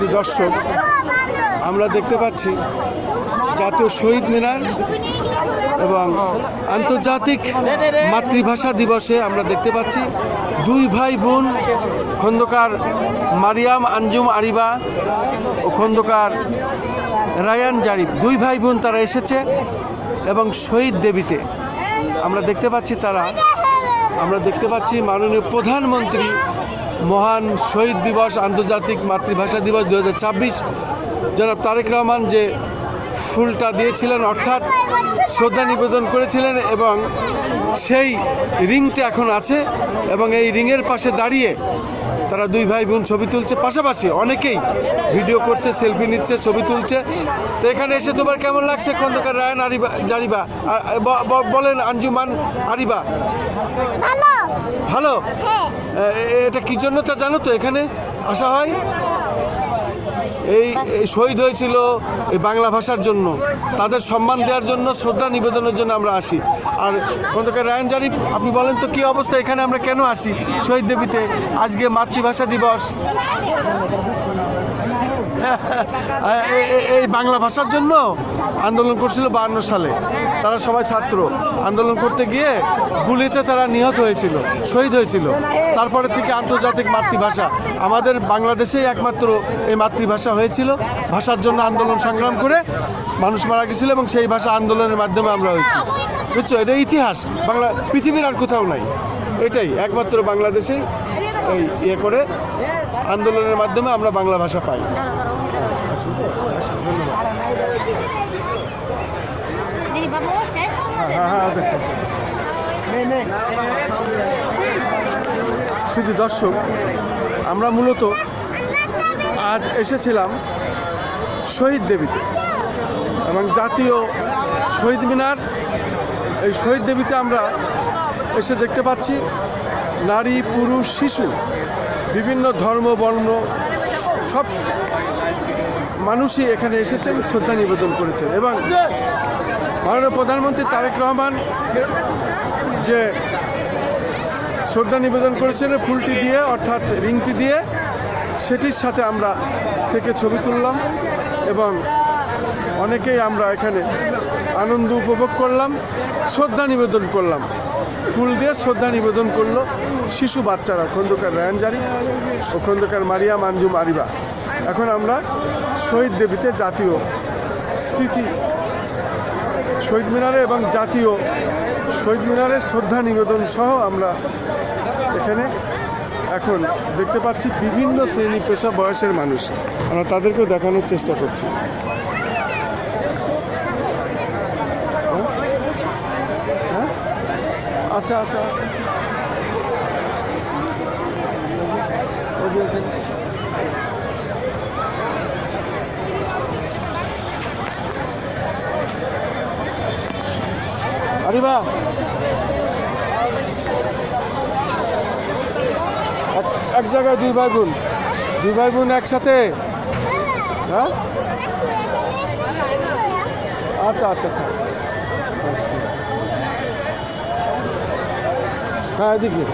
শুধু দর্শক, আমরা দেখতে পাচ্ছি জাতীয় শহীদ মিনার এবং আন্তর্জাতিক মাতৃভাষা দিবসে আমরা দেখতে পাচ্ছি দুই ভাই বোন, খন্দকার মারিয়াম আঞ্জুম আরিবা ও খন্দকার রায়ান জারিফ। দুই ভাই বোন তারা এসেছে এবং শহীদ দেবীতে। আমরা দেখতে পাচ্ছি তারা, আমরা দেখতে পাচ্ছি মাননীয় প্রধানমন্ত্রী মহান শহীদ দিবস, আন্তর্জাতিক মাতৃভাষা দিবস দু হাজার ছাব্বিশ। জনাব তারেক রহমান যে ফুলটা দিয়েছিলেন, অর্থাৎ শ্রদ্ধা নিবেদন করেছিলেন এবং সেই রিংটা এখন আছে এবং এই রিংয়ের পাশে দাঁড়িয়ে তারা দুই ভাই বোন ছবি তুলছে। পাশাপাশি অনেকেই ভিডিও করছে সেলফি নিচ্ছে ছবি তুলছে। তো এখানে এসে তোমার কেমন লাগছে খন্দকার রায়ন আরিবা জারিবা? বলেন আঞ্জুমান আরিবা। ভালো। হ্যাঁ। এটা কি জন্য তা জানো তো এখানে? আসা হয়? এই শহীদ হয়েছিল এই বাংলা ভাষার জন্য। তাদের সম্মান দেওয়ার জন্য, শ্রদ্ধা নিবেদনের জন্য আমরা আসি। আর খন্দকার রায়ন জারিফ আপনি বলেন তো কি অবস্থা? এখানে আমরা কেন আসি? শহীদ দেবীতে আজকে মাতৃভাষা দিবস। এই বাংলা ভাষার জন্য আন্দোলন করছিল বাহান্ন সালে। তারা সবাই ছাত্র। আন্দোলন করতে গিয়ে গুলিতে তারা নিহত হয়েছিল, শহীদ হয়েছিল। তারপরে থেকে আন্তর্জাতিক মাতৃভাষা। আমাদের বাংলাদেশেই একমাত্র এই মাতৃভাষা। হয়েছিল ভাষার জন্য আন্দোলন সংগ্রাম করে মানুষ মারা গেছিল এবং সেই ভাষা আন্দোলনের মাধ্যমে আমরা হয়েছি বুঝছ এটা ইতিহাস বাংলা পৃথিবীর আর কোথাও নাই এটাই একমাত্র বাংলাদেশেই এই ইয়ে করে আন্দোলনের মাধ্যমে আমরা বাংলা ভাষা পাই হ্যাঁ হ্যাঁ। শুধু দর্শক আমরা মূলত আজ এসেছিলাম শহীদ দেবীতে। এবং জাতীয় শহীদ মিনার, এই শহীদ দেবীতে আমরা এসে দেখতে পাচ্ছি নারী, পুরুষ, শিশু, বিভিন্ন ধর্ম, বর্ণ, সব মানুষই এখানে এসেছেন, শ্রদ্ধা নিবেদন করেছেন। এবং মাননীয় প্রধানমন্ত্রী তারেক রহমান যে শ্রদ্ধা নিবেদন করেছিলেন ফুলটি দিয়ে, অর্থাৎ রিংটি দিয়ে সেটির সাথে আমরা থেকে ছবি তুললাম এবং অনেকেই আমরা এখানে আনন্দ উপভোগ করলাম, শ্রদ্ধা নিবেদন করলাম। ফুল দিয়ে শ্রদ্ধা নিবেদন করল শিশু বাচ্চারা, খন্দকার রায়ানজারি ও খন্দকার মারিয়া মানজুম আরিবা এখন আমরা শহীদ দেবীতে জাতীয় স্মৃতি, শহীদ মিনারে এবং জাতীয় শহীদ মিনারে শ্রদ্ধা নিবেদন সহ আমরা এখানে এখন দেখতে পাচ্ছি বিভিন্ন শ্রেণি পেশা বয়সের মানুষ। আমরা তাদেরকেও দেখানোর চেষ্টা করছি? আচ্ছা আচ্ছা আচ্ছা ওই যে ওখানে। আরিবা এক- জায়গায় দুই ভাই বোন। দুই ভাই বোন একসাথে? হ্যাঁ? আচ্ছা আচ্ছা। হ্যাঁ এদিকে।